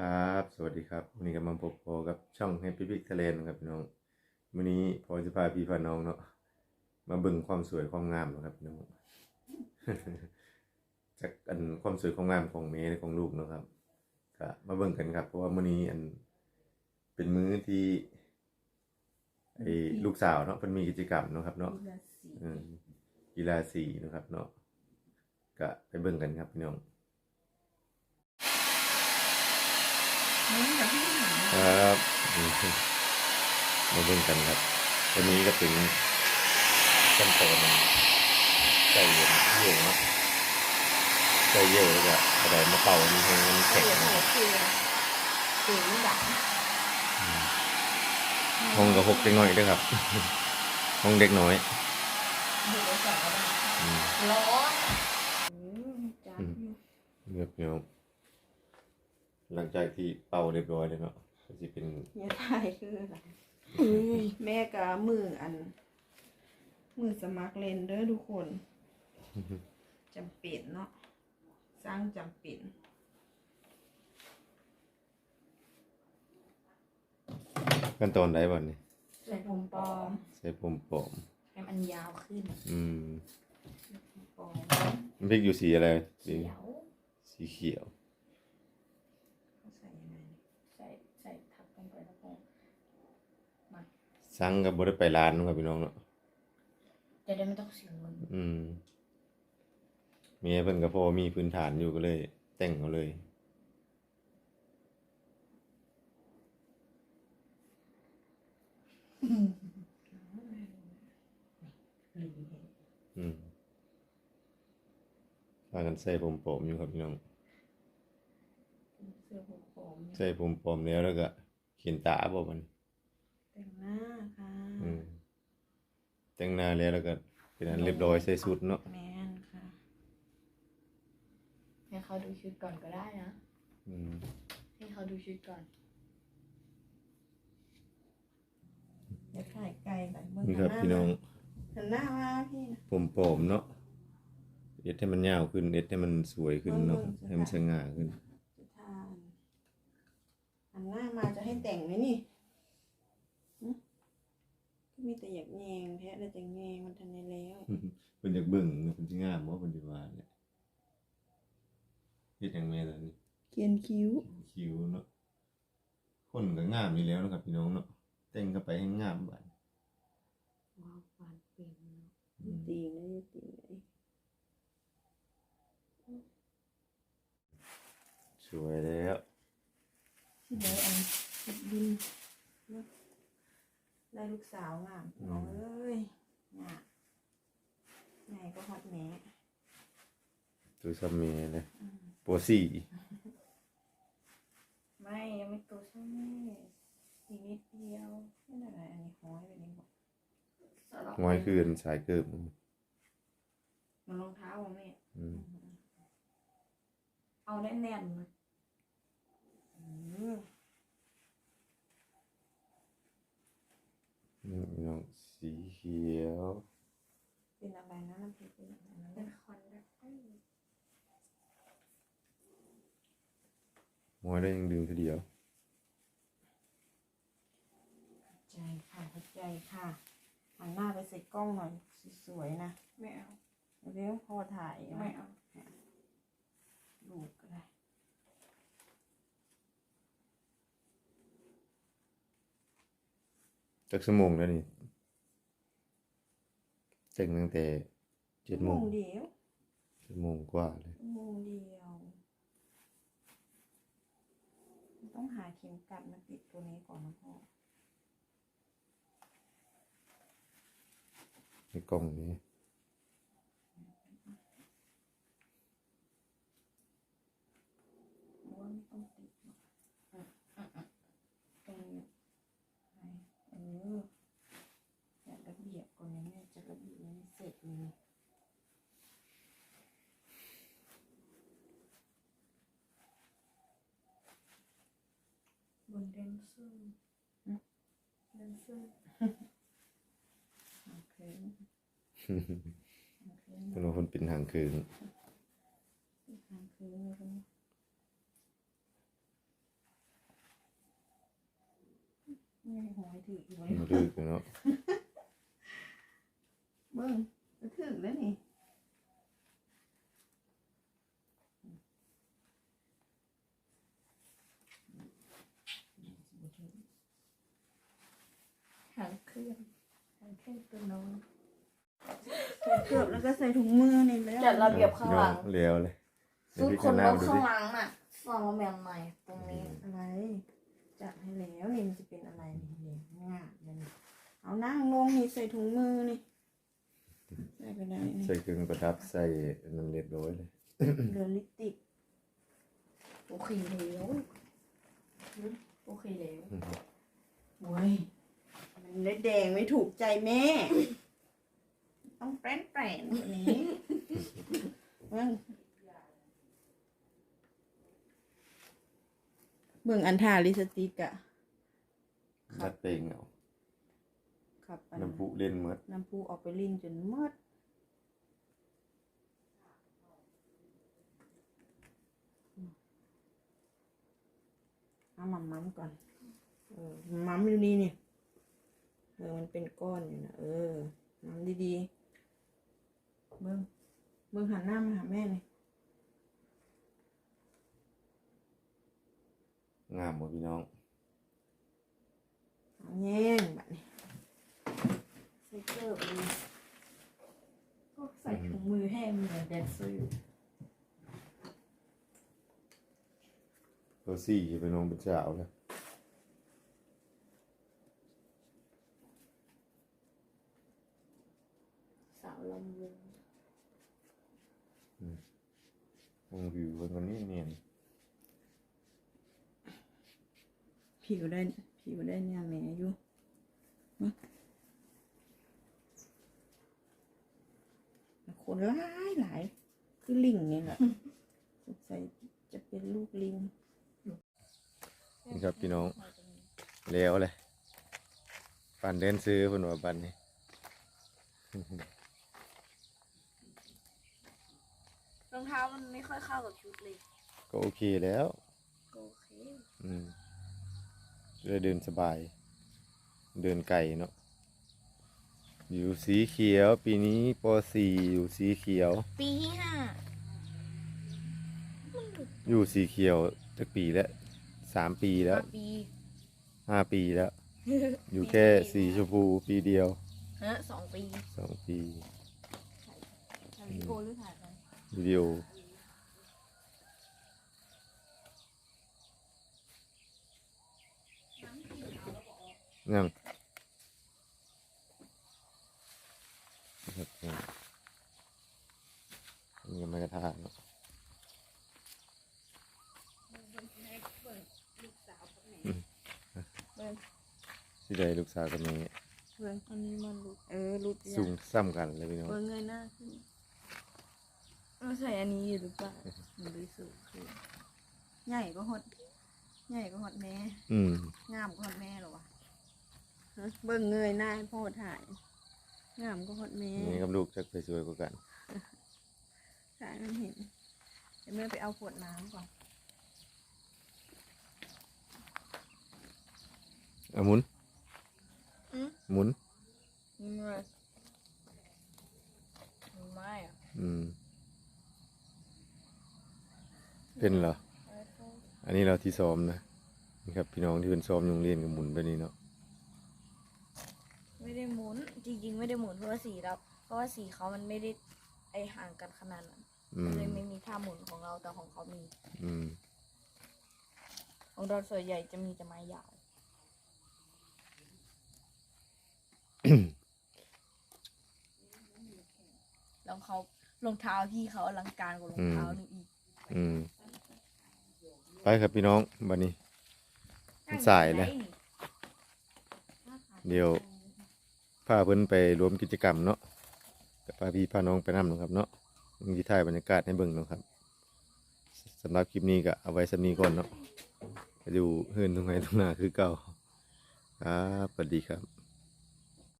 ครับ สวัสดีครับวันนี้ก็มาพบพอกับช่อง Happy Big Thailand นะครับพี่น้องวันนี้พอจะพาพี่พาน้องเนาะมาเบิ่งความสวยความงามนะครับพี่น้องจากอันความสวยความงามของเมย์และของลูกเนาะครับก็มาเบิ่งกันครับเพราะว่ามื้อนี้อันเป็นมื้อที่ไอ้ลูกสาวเนาะเพิ่นมีกิจกรรมเนาะครับ เนาะกีฬาสีอืมกีฬาสีนะครับ เนาะก็ไปเบิ่งกันครับพี่น้อง น้องกับพี่หา ครับอืมมาเบิ่งกันครับวันนี้ก็เป็นขั้นตอนใส่เย็นเยี่ยวเนาะใส่เยี่ยวแล้วก็อะไรมาเป่ามันให้มันเสีแข็งยหนะน่คอรับยคือเสียงดังห้องกับหกเด็กน้อยด้วยครับห้องเด็กน้อยเดี๋ยวก่อนก็ได้อืมร้อนอืมจัดอยู่เงียบเงียบ หลังจากที่เป่าเรียบร้อยแล้วเนาะก็จะเป็นเนี่ยถ่ายคืออะไรแม่กับมืออัน มือสมัครเล่นเด้อทุกคนจำเป็นเนาะสร้างจำเป็นขั้นตอนใดบ้างนี่ใส่ผมปลอมใส่ผมปลอมให้มันยาวขึ้นอืมปลอม มันพริกอยู่สีอะไรสีเขียวสีเขียว เขาใส่ยังไง ใส่ใส่ทับลงไปแล้วก็สั่งกับบได้ไปร้านเนาะครับพี่น้องเนาะจะได้ไม่ต้องเสียเงินอืมเมียเพิ่นก็พอมีพื้นฐานอยู่ก็เลย แต่งเอาเลย อืมพากันใส่ผมปลอมอยู่ครับพี่น้อง เสื้อผมปลอมเนี่ย ใส่ผมปลอมแล้วแล้วก็เขียนตาบ่มันแต่งหน้าค่ะอืมแต่งหน้าแล้วแล้วก็เป็นอันเรียบร้อยใส่สุดเนาะแมนค่ะให้เขาดูชุดก่อนก็ได้นะอืมให้เขาดูชุดก่อนเดี๋ยวถ่ายไกลไปเบิ่งนี่ครับพี่น้องหันหน้ามาพี่นะผมปลอมเนาะเอ็ดให้มันยาวขึ้นเอ็ดให้มันสวยขึ้นเนาะให้มันสง่าขึ้นจะทาน หันหน้ามาจะให้แต่งไหมนี่หึก็มีแต่อยากแยงแท้เลยแต่แยงมันทันในแล้วเพิ่นอยากเบิ่งเพิ่นสิงามบ่เพิ่นสิว่าเนี่ยเฮ็ดหยังแม่ล่ะนี่เขียนคิ้วคิ้วเนาะคนก็งามอยู่แล้วเนาะครับพี่น้องเนาะแต่งเข้าไปให้งามบัดว้าวหวานเป็นเนาะอืมตีนะตีเลยสวยแล้ว ที่ได้อันติดดินเนอะได้ลูกสาวงามน้องเอ้ยงามไงก็ฮอตแหม่ตัวซัมเมเลยโปรสี่ไม่ยังไม่โตใช่ไหมอีกนิดเดียวไม่เป็นไรอันนี้ห้อยไปนี่บอกสลับงอยคืนสายเกิบมันรองเท้าของแม่อืมเอาแน่นๆนะอืม นี่พี่น้องสีเขียว เป็นอะไรนะน้ำพริกเป็นอะไรนะเป็นคอนดักเตองอยได้ยังดึงทีเดียว ใจค่ะเข้าใจค่ะหันหน้าไปใส่กล้องหน่อยสวยๆนะ ไม่เอา เดี๋ยวพอถ่ายไม่เอาดูก็ได้ จักชั่วโมงแล้วนี่แต่งตั้งแต่เจ็ดโมงเดียวเจ็ดโมงกว่าเลยชั่วโมงเดียวต้องหาเข็มกลัดมาติดตัวนี้ก่อนนะพ่อในกล่องนี้ เดนซึ่งแดนซึ่ง โอเคโอเคเพิ่นว่นเป็นหางคืนหางคืนไม่หอยถือหอยมันลึกเนาะเบิ้งถึงแล้วนี่ หางเครื่องหางเครื่องตัวน้อยใส่เกือบแล้วก็ใส่ถุงมือนี่แล้วจัดระเบียบข้างหลังพี่น้อเลี้ยวเลยเดี๋ยสุวดพี่คนหรน้าถดูข้างดิหลังน่ะฟองระเบียบใหม่ตรงนี้อะไร จัดให้แล้วนี่มันจะเป็นอะไรนี่นี่งาเลยนี่เอานั่งลงนี่ใส่ถุงมือนี่ใส่ไปได้นี่ใส่เครื่องประดับใส่นันเรียบร้อยเลยเหลือลิปสติกโอเคแล้วโอเคแล้วโอ้ย มันได้แดงไม่ถูกใจแม่ ต้องแปรนแปรนแบบนี้เบิ่งเบิ่งอันทาลิปสติกอะดัดเปลงเอาครับอันน้ำพุเล่นหมดน้ำปูออกไปลิ้นจนหมดเอามัมมัมก่อน เออมัมอยู่นี่นี่ เออมันเป็นก้อนอยู่นะเออมัมดีๆ เบิ้งเบิ้งหันหน้ามาหาแม่นี่งามหมดพี่น้องเอาแย่งแบบนี้ใส่เกลือเลยก็ใส่ถุงมือแห้งเหมือนแดนเซอร์ตัวสี่จะเป็นน้องเป็นสาวแล้ว สาวลำวง มอง วิวคนคนนี้เนียนผิวได้ผิวได้เนี่ยแม่อยู่มาคนหลายหลายคือลิงไงแหละสงสัยจะเป็นลูกลิงนี่ครับพี่น้องแล้วเลยปั่นเดินซื้อคนว่าปั่นนี่ องเท้ามันไม่ค่อยเข้ากับชุดเลยก็โอเคแล้ว ก็โอเคอืมจะได้เดินสบาย เดินไกลเนาะอยู่สีเขียว ปีนี้ปสี่อยู่สีเขียว ปีที่ห้าอยู่สีเขียวตั้งปีแล้วสามปีแล้วปีห้าปีแล้ว อยู่แค่สีชมพูปีเดียวฮะสองปีสองปี ถ่ายวิดีโอหรือถ่ายอะไร วิดีโอยังนี่ก็ไม่กระทานเสิได้ลูกสาวคนนี้เบิ้งอันนี้มันรุดเออรุดสูงซ้ำกันเลยพี่น้องเบิ้งเงยหน้าขึ้น เราใส่อันนี้อยู่หรือเปล่ามันดูสูงขึ้นใหญ่ก็หด ใหญ่ก็หดแม่อืมงามก็หดแม่เหรอวะฮะเบิ้งเงยหน้าให้พ่อถ่าย งามก็หดแม่นี่กับลูกจะไปสวยกว่ากันถ่ายมันเห็นเดี๋ยวแม่ไปเอาขวดน้ำก่อนเอาหมุนอืมหมุนไม่ไม่อะอืม เป็นเหรอ อันนี้เราที่ซ้อมนะนี่ครับพี่น้องที่เป็นซ้อมโรงเรียนกับหมุนไปนี่เนาะ ไม่ได้หมุนจริงๆ ไม่ได้หมุนเพราะว่าสีเราเพราะว่าสีเขามันไม่ได้ไอห่างกันขนาดนั้นอืมันมเลยไม่มีท่าหมุนของเราแต่ของเขามี อืม ของเราส่วนใหญ่จะมีแต่ไม้ยาวรองเขารองเท้าพี่เขาอลังการกว่ารองเท้าหนูอีก อืม ไปครับพี่น้องบัดนี้ มันสายแล้ว เดี๋ยวพาเพิ่นไปรวมกิจกรรมเนาะก็พาพี่พาน้องไปนำนาะครับเนาะมีที่ถ่ายบรรยากาศให้เบิ่งเนาะครับสำหรับคลิปนี้ก็เอาไว้สำนี้ก่อนเนาะไปดูเฮือนตรงไหนตรงหน้าคือเก่าครับสวัสดีครับ